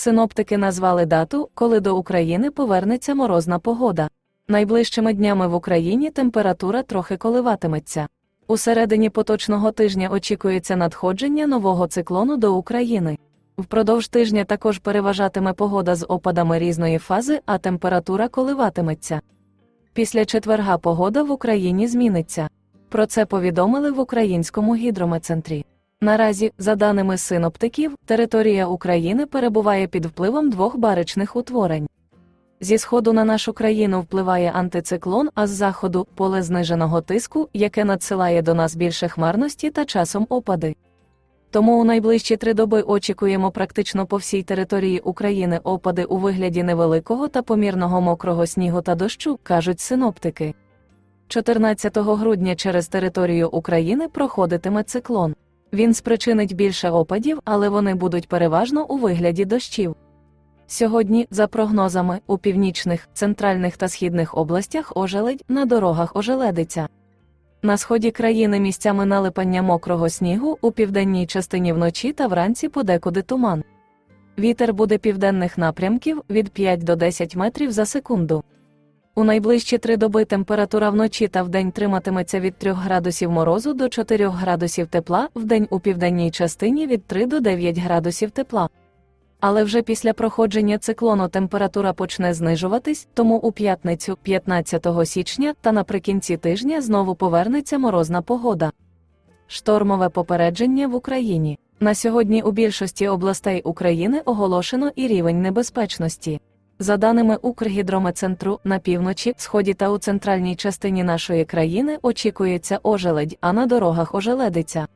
Синоптики назвали дату, коли до України повернеться морозна погода. Найближчими днями в Україні температура трохи коливатиметься. У середині поточного тижня очікується надходження нового циклону до України. Впродовж тижня також переважатиме погода з опадами різної фази, а температура коливатиметься. Після четверга погода в Україні зміниться. Про це повідомили в українському гідрометцентрі. Наразі, за даними синоптиків, територія України перебуває під впливом двох баричних утворень. Зі сходу на нашу країну впливає антициклон, а з заходу поле зниженого тиску, яке надсилає до нас більше хмарності та часом опади. Тому у найближчі три доби очікуємо практично по всій території України опади у вигляді невеликого та помірного мокрого снігу та дощу, кажуть синоптики. 14 грудня через територію України проходитиме циклон. Він спричинить більше опадів, але вони будуть переважно у вигляді дощів. Сьогодні, за прогнозами, у північних, центральних та східних областях ожеледь на дорогах ожеледиться. На сході країни місцями налипання мокрого снігу, у південній частині вночі та вранці подекуди туман. Вітер буде південних напрямків від 5 до 10 метрів за секунду. У найближчі три доби температура вночі та вдень триматиметься від 3 градусів морозу до 4 градусів тепла, вдень у південній частині від 3 до 9 градусів тепла. Але вже після проходження циклону температура почне знижуватись, тому у п'ятницю, 15 січня та наприкінці тижня знову повернеться морозна погода. Штормове попередження в Україні. На сьогодні у більшості областей України оголошено і рівень небезпечності. За даними Укргідрометцентру, на півночі, сході та у центральній частині нашої країни очікується ожеледь, а на дорогах ожеледиться.